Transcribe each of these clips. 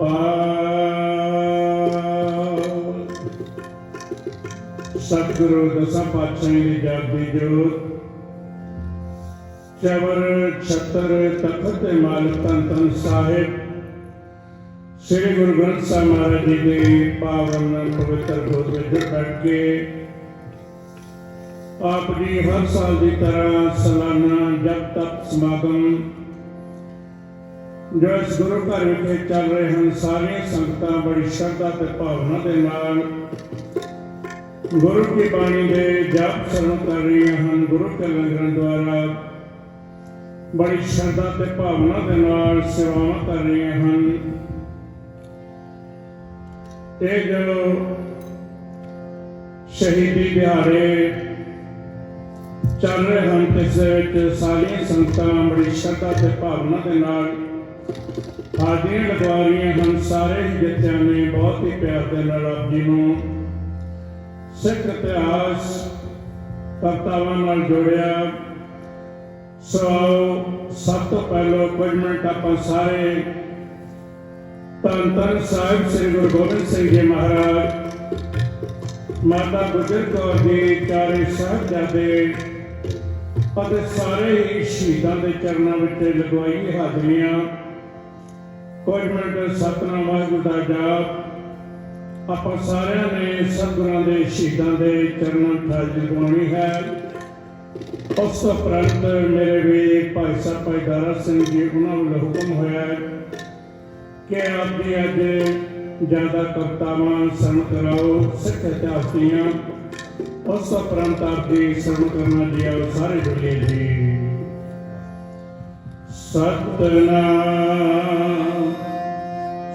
ਪਾਰ ਸਤਿਗੁਰੂ ਦਸਾਂ ਪਾਤਸ਼ਾਹਾਂ ਦੀ ਜਾਗਦੀ ਜੋਤ। ਚਵਰ, ਛਤਰ, ਤਖਤ ਮਾਲਕ ਤਨ ਤਨ ਸਾਹਿਬ। ਸ੍ਰੀ ਗੁਰੂ ਗ੍ਰੰਥ ਸਾਹਿਬ ਮਹਾਰਾਜ ਜੀ ਦੇ ਪਾਵਨ ਪਵਿੱਤਰ ਗੋਦ ਵਿੱਚ ਬੈਠ ਕੇ ਆਪ ਜੀ ਹਰ ਸਾਲ ਦੀ ਤਰ੍ਹਾਂ ਸਾਲਾਨਾ ਜਪ ਤਪ ਸਮਾਗਮ ਜੋ ਇਸ ਗੁਰੂ ਘਰ ਵਿਖੇ ਚੱਲ ਰਹੇ ਹਨ, ਸਾਰੀਆਂ ਸੰਗਤਾਂ ਬੜੀ ਸ਼ਰਧਾ ਤੇ ਭਾਵਨਾ ਦੇ ਨਾਲ ਗੁਰੂ ਕੀ ਬਾਣੀ ਦੇ ਜਪ ਸਰਵਣ ਕਰ ਰਹੀਆਂ ਹਨ। ਗੁਰੂ ਕੇ ਲੰਗਰਾਂ ਦੁਆਰਾ ਬੜੀ ਸ਼ਰਧਾ ਤੇ ਭਾਵਨਾ ਦੇ ਨਾਲ ਸੇਵਾਵਾਂ ਕਰ ਰਹੀਆਂ ਹਨ। ਇਹ ਜੋ ਸ਼ਹੀਦੀ ਦਿਹਾੜੇ ਚੱਲ ਰਹੇ ਹਨ, ਇਸ ਵਿੱਚ ਸਾਰੀਆਂ ਸੰਗਤਾਂ ਬੜੀ ਸ਼ਰਧਾ ਤੇ ਭਾਵਨਾ ਦੇ ਨਾਲ ਹਾਜ਼ਰੀਆਂ ਲਗਵਾ ਹਨ, ਸਾਰੇ ਹੀ ਜਥਿਆਂ ਨੇ ਬਹੁਤ ਹੀ ਪਿਆਰ ਦੇ ਨਾਲ ਆਪ ਜੀ ਨੂੰ ਸਿੱਖ ਇਤਿਹਾਸ ਕਰਤਾਵਾਂ ਨਾਲ ਜੋੜਿਆ। ਸੋ ਸਭ ਤੋਂ ਪਹਿਲਾਂ ਕੁਝ ਮਿੰਟ ਆਪਾਂ ਸਾਰੇ ਧੰਨ ਧੰਨ ਸਾਹਿਬ ਸ੍ਰੀ ਗੁਰੂ ਗੋਬਿੰਦ ਸਿੰਘ ਜੀ ਮਹਾਰਾਜ, ਮਾਤਾ ਗੁਜਰ ਕੌਰ ਜੀ, ਚਾਰੇ ਸਾਹਿਬਜ਼ਾਦੇ ਅਤੇ ਸਾਰੇ ਹੀ ਸ਼ਹੀਦਾਂ ਦੇ ਚਰਨਾਂ ਵਿੱਚ ਲਗਵਾਈ ਹਾਜ਼ਰੀਆਂ। ਕੁਝ ਮਿੰਟ ਸਤਨਾਮ ਵਾਹਿਗੁਰੂ ਦਾ ਜਾਪ। ਆਪਾਂ ਸਾਰਿਆਂ ਨੇ ਸਤਿਗੁਰਾਂ ਦੇ ਸ਼ਹੀਦਾਂ ਦੇ ਚਰਨਾਂ 'ਚ ਹਾਜ਼ਰੀ ਹੈ। ਉਸ ਤੋਂ ਮੇਰੇ ਵੀ ਭਾਈ ਸਾਹਿਬ, ਭਾਈ ਦਾਰਾ ਸਿੰਘ ਜੀ, ਉਹਨਾਂ ਵੱਲੋਂ ਹੁਕਮ ਹੋਇਆ ਹੈ ਕਿ ਆਪ ਜੀ ਅੱਜ ਜ਼ਿਆਦਾ ਕਵਤਾਵਾਂ ਸਨ ਕਰਾਓ ਸਿੱਖ ਇਤਿਹਾਸ ਦੀਆਂ। ਉਸ ਤੋਂ ਆਪ ਜੀ ਸਨ ਕਰਨਾ ਜੀ ਆਓ, ਸਾਰੇ ਜੁੜੇ ਜੀ। ਸਤਨਾਮ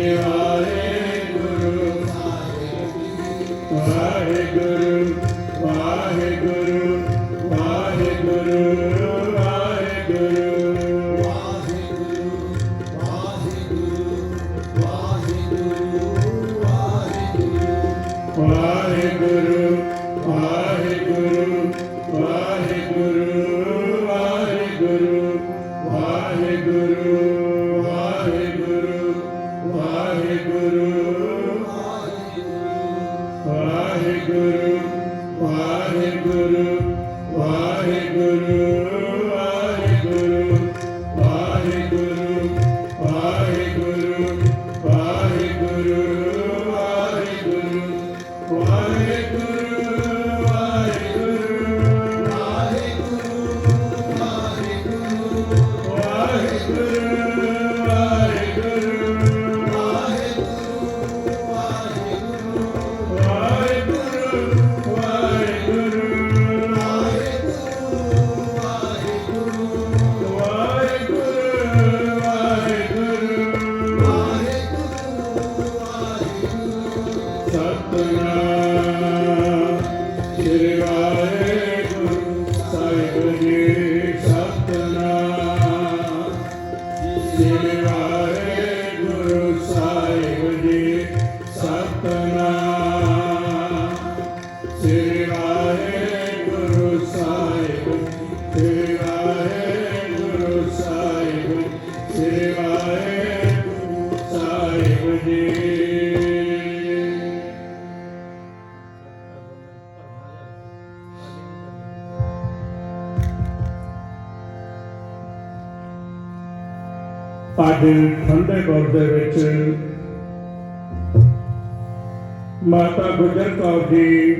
Yeah. ਸ੍ਰੀ ਅੱਜ ਠੰਡੇ ਗੁਰ ਦੇ ਵਿੱਚ। ਮਾਤਾ ਗੁਜਰ ਕੌਰ ਜੀ,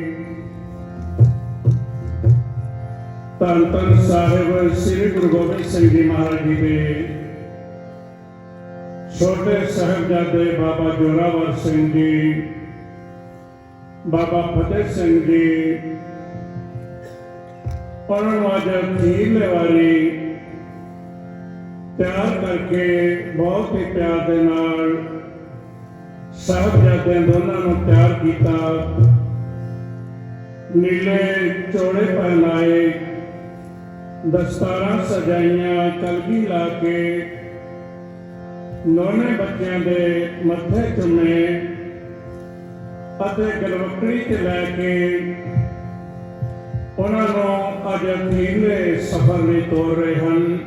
ਧੰਨ ਧੰਨ ਸਾਹਿਬ ਸ੍ਰੀ ਗੁਰੂ ਗੋਬਿੰਦ ਸਿੰਘ ਜੀ ਮਹਾਰਾਜ ਜੀ ਦੇ। ਛੋਟੇ ਸਾਹਿਬਜ਼ਾਦੇ ਬਾਬਾ ਜੋਰਾਵਰ ਸਿੰਘ ਜੀ, ਬਾਬਾ ਫਤਿਹ ਸਿੰਘ ਜੀ ਉਹਨਾਂ ਨੂੰ ਅੱਜ ਅਖੀਰਲੇ ਤਿਆਰ ਕਰਕੇ, ਬਹੁਤ ਹੀ ਪਿਆਰ ਦੇ ਨਾਲ ਸਾਹਿਬਜ਼ਾਦਿਆਂ ਦੋਨਾਂ ਨੂੰ ਪਿਆਰ ਕੀਤਾ। ਨੀਲੇ ਚੋੜੇ ਪਹਿਨਾਏ, ਦਸਤਾਰਾਂ ਸਜਾਈਆਂ, ਕਲਗੀ ਲਾ ਕੇ ਨੌਨੇ ਬੱਚਿਆਂ ਦੇ ਮੱਥੇ ਚੁੰਮੇ ਅਤੇ ਗਲਵਕੜੀ ਤੇ ਲੈ ਕੇ ਉਹਨਾਂ ਨੂੰ ਅੱਜ ਅਖੀਰਲੇ ਸਫ਼ਰ ਲਈ ਤੋਰ ਰਹੇ ਹਨ।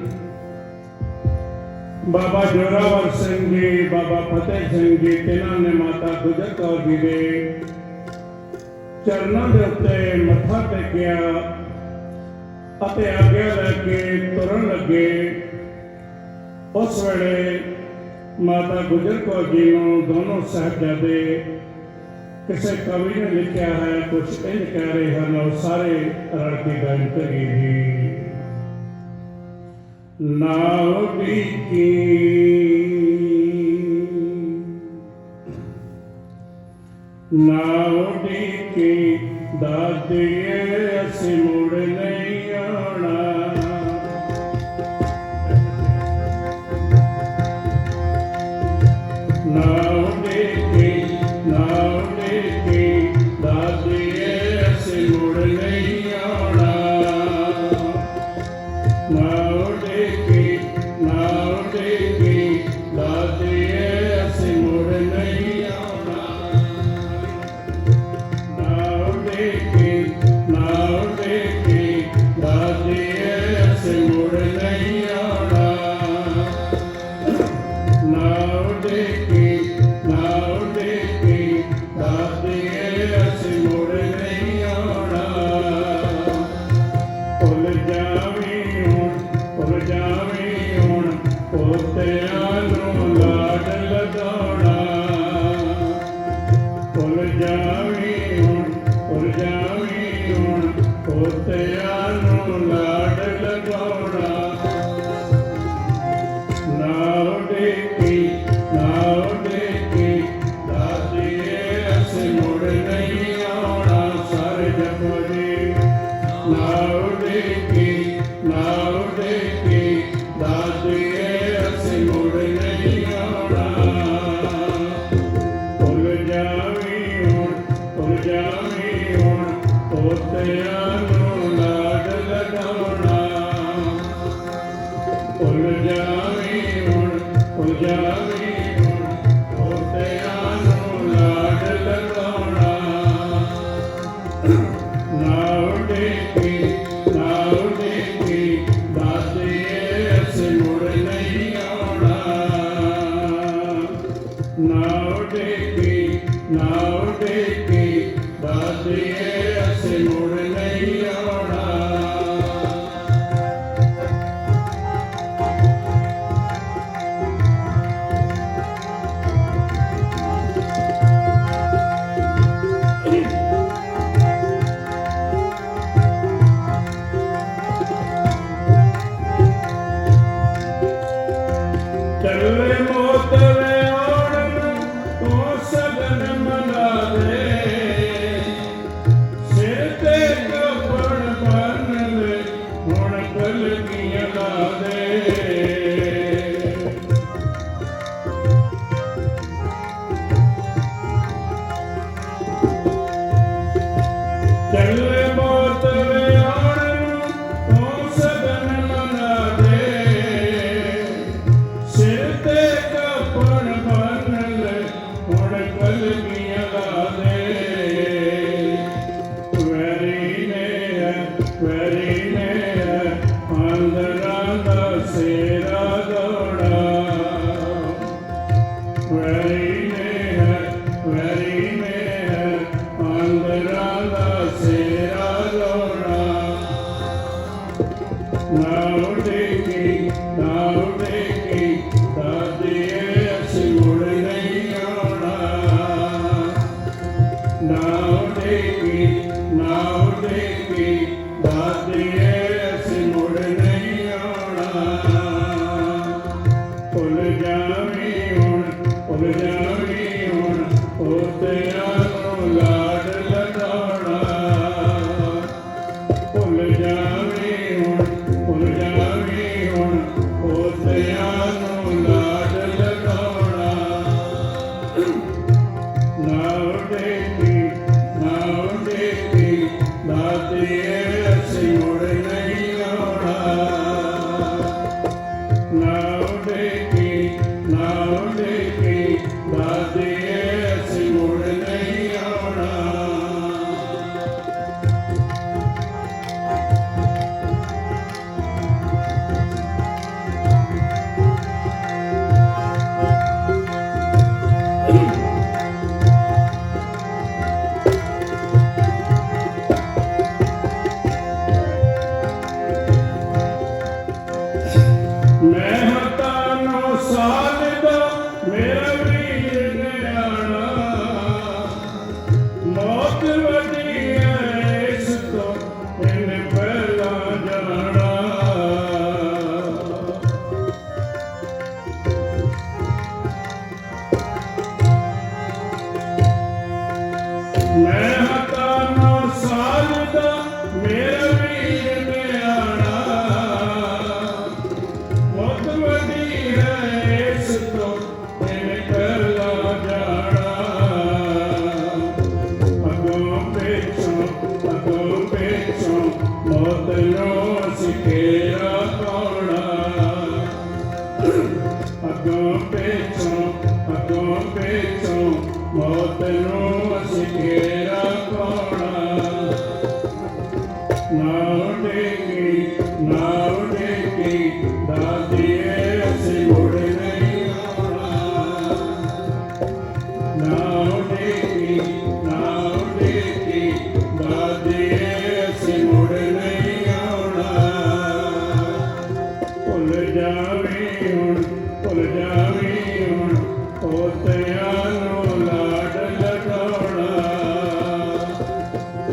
ਬਾਬਾ ਜੋਰਾਵਰ ਸਿੰਘ ਜੀ, ਬਾਬਾ ਫਤਿਹ ਸਿੰਘ ਜੀ, ਤਿੰਨਾਂ ਨੇ ਮਾਤਾ ਗੁਜਰ ਕੌਰ ਜੀ ਦੇ ਚਰਨਾਂ ਦੇ ਉੱਤੇ ਮੱਥਾ ਟੇਕਿਆ ਅਤੇ ਆਗਿਆ ਲੈ ਕੇ ਤੁਰਨ ਲੱਗੇ। ਉਸ ਵੇਲੇ ਮਾਤਾ ਗੁਜਰ ਕੌਰ ਜੀ ਨੂੰ ਦੋਨੋਂ ਸਾਹਿਬਜ਼ਾਦੇ ਕਿਸੇ ਕਵੀ ਨੇ ਲਿਖਿਆ ਹੈ ਕੁਝ ਇੰਝ ਕਹਿ ਰਹੇ ਹਨ, ਉਹ ਸਾਰੇ ਰਲ ਕੇ ਗਾਇਨ ਕਰੀ ਜੀ। ਨਾਉ ਕੀ ਨਾਉ ਕੀ ਦਾਦੀਏ ਅਸੀਂ Yeah, I see. Amen.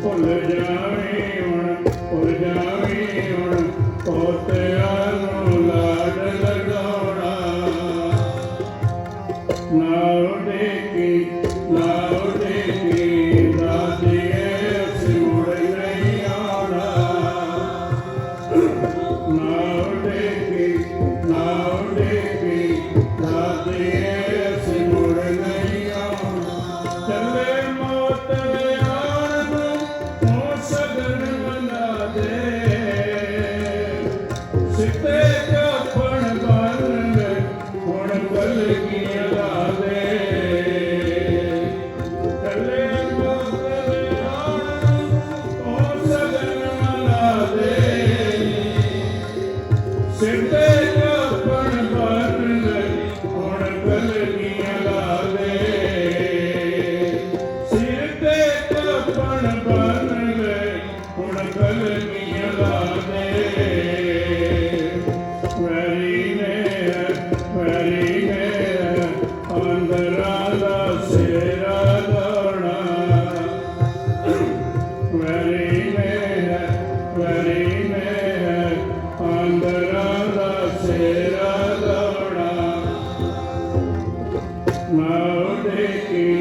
Pull it down in. onde que